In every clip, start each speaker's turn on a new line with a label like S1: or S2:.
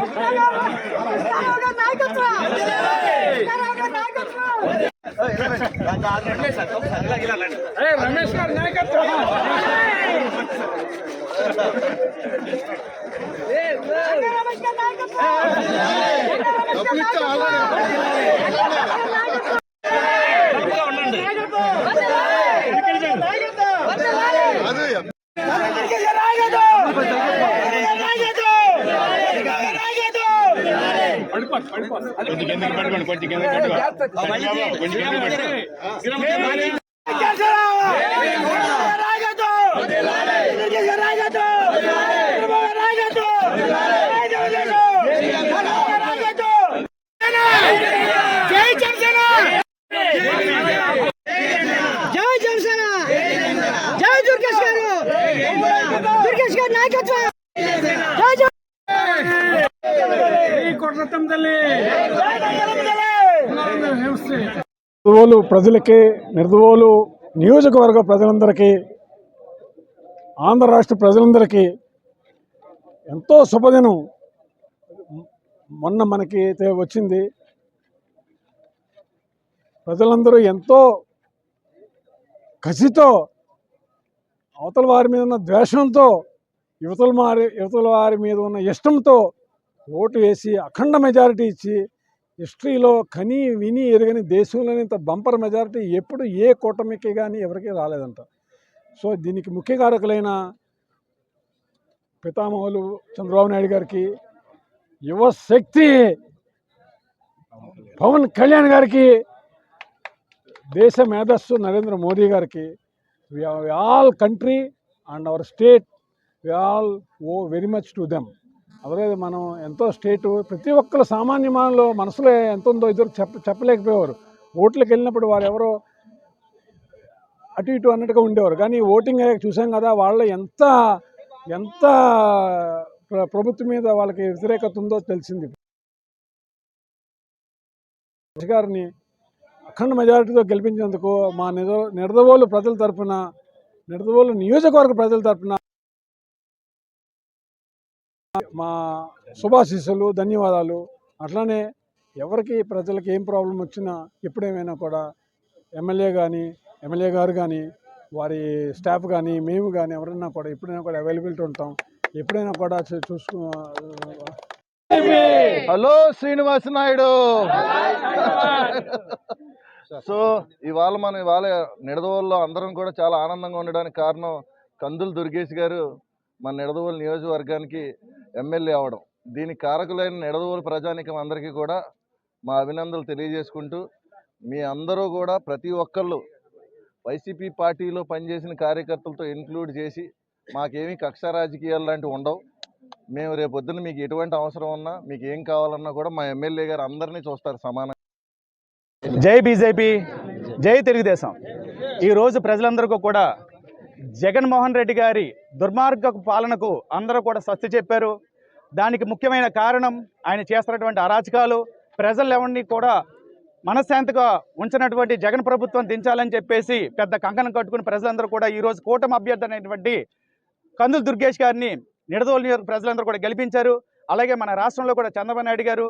S1: కృష్ణారావు గారి నాయకత్వం! కృష్ణారావు గారి నాయకత్వం!
S2: రమేష్ గారి నాయకత్వం
S1: రమేష్ గారి నాయకత్వం జై జనసేన జై దుర్గేష్ గారు దుర్గేష్ గారి నాయకత్వం
S2: నిర్దోలు ప్రజలకి నిర్దోలు నియోజకవర్గ ప్రజలందరికీ ఆంధ్ర రాష్ట్ర ప్రజలందరికీ ఎంతో శుభదినం. మొన్న మనకి అయితే వచ్చింది. ప్రజలందరూ ఎంతో కసితో అవతల వారి మీద ఉన్న ద్వేషంతో యువతల వారి యువతల వారి మీద ఉన్న ఇష్టంతో ఓటు వేసి అఖండ మెజారిటీ ఇచ్చి హిస్టరీలో కని విని ఎరగని దేశంలోని ఇంత బంపర్ మెజారిటీ ఎప్పుడు ఏ కూటమికి కానీ ఎవరికీ రాలేదంట. సో దీనికి ముఖ్య కారకులైన పితామహులు చంద్రబాబు నాయుడు గారికి యువశక్తి పవన్ కళ్యాణ్ గారికి దేశ మేధస్సు నరేంద్ర మోదీ గారికి we all country and our state we all owe very much to them. అదలేదు మనం ఎంతో స్టేటు ప్రతి ఒక్కరు సామాన్య మానవులు మనసులో ఎంత ఉందో ఇద్దరు చెప్ప చెప్పలేకపోయేవారు. ఓట్లకు వెళ్ళినప్పుడు వారు ఎవరో అటు ఇటు అన్నట్టుగా ఉండేవారు. కానీ ఓటింగ్ అయ్యాక చూసాం కదా వాళ్ళ ఎంత ఎంత ప్ర- ప్రభుత్వం మీద వాళ్ళకి వ్యతిరేకత ఉందో తెలిసింది. గారిని అఖండ మెజారిటీతో గెలిపించినందుకు మా నిద నిడదవోలు ప్రజల తరఫున నిడదవోలు నియోజకవర్గ ప్రజల తరపున మా శుభాశీస్సులు ధన్యవాదాలు. అట్లానే ఎవరికి ప్రజలకి ఏం ప్రాబ్లం వచ్చినా ఎప్పుడేమైనా కూడా ఎమ్మెల్యే కానీ ఎమ్మెల్యే గారు కానీ వారి స్టాఫ్ కానీ మేము కానీ ఎవరైనా కూడా ఎప్పుడైనా కూడా అవైలబిలిటీ ఉంటాం. ఎప్పుడైనా కూడా చూసుకు
S3: హలో శ్రీనివాస నాయుడు. సో ఇవాళ మనం ఇవాళ నిడదవోలులో అందరం కూడా చాలా ఆనందంగా ఉండడానికి కారణం కందులు దుర్గేష్ గారు. మన నిడదవోలు నియోజకవర్గానికి ఎమ్మెల్యే అవడం దీనికి కారకులైన నిడదవోలు ప్రజానికం అందరికీ కూడా మా అభినందనలు తెలియజేసుకుంటూ మీ అందరూ కూడా ప్రతి ఒక్కళ్ళు వైసీపీ పార్టీలో పనిచేసిన కార్యకర్తలతో ఇన్క్లూడ్ చేసి మాకేమీ కక్ష రాజకీయాలు లాంటివి ఉండవు. మేము రేపు మీకు ఎటువంటి అవసరం ఉన్నా మీకు ఏం కావాలన్నా కూడా మా ఎమ్మెల్యే గారు అందరినీ చూస్తారు సమానంగా.
S4: జై బీజేపీ జై తెలుగుదేశం. ఈరోజు ప్రజలందరికీ కూడా జగన్మోహన్ రెడ్డి గారి దుర్మార్గ పాలనకు అందరూ కూడా స్వస్తి చెప్పారు. దానికి ముఖ్యమైన కారణం ఆయన చేస్తున్నటువంటి అరాచకాలు ప్రజలు ఎవరిని కూడా మనశ్శాంతిగా ఉంచినటువంటి జగన్ ప్రభుత్వం దించాలని చెప్పేసి పెద్ద కంకణం కట్టుకుని ప్రజలందరూ కూడా ఈరోజు కూటమి అభ్యర్థి అనేటువంటి కందులు దుర్గేష్ గారిని నిడదోలు నియోజక ప్రజలందరూ కూడా గెలిపించారు. అలాగే మన రాష్ట్రంలో కూడా చంద్రబాబు నాయుడు గారు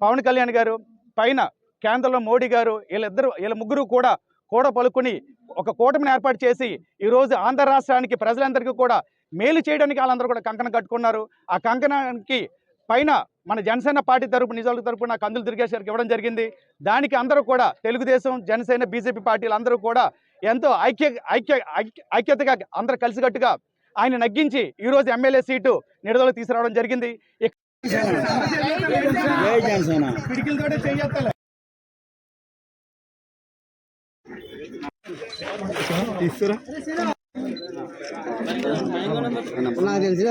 S4: పవన్ కళ్యాణ్ గారు పైన కేంద్రంలో మోడీ గారు వీళ్ళిద్దరు వీళ్ళ ముగ్గురు కూడా కూడా పలుకుని ఒక కూటమిని ఏర్పాటు చేసి ఈరోజు ఆంధ్ర రాష్ట్రానికి ప్రజలందరికీ కూడా మేలు చేయడానికి వాళ్ళందరూ కూడా కంకణం కట్టుకున్నారు. ఆ కంకణానికి పైన మన జనసేన పార్టీ తరపు నిజాల తరపున కందులు దుర్గేష్ గారికి ఇవ్వడం జరిగింది. దానికి అందరూ కూడా తెలుగుదేశం జనసేన బీజేపీ పార్టీలు అందరూ కూడా ఎంతో ఐక్య ఐక్య ఐక్య- ఐక్యతగా అందరూ కలిసికట్టుగా ఆయన నగ్గించి ఈరోజు ఎమ్మెల్యే సీటు నిడదలు తీసుకురావడం జరిగింది. తీసుకురా.
S1: నాకు తెలిసి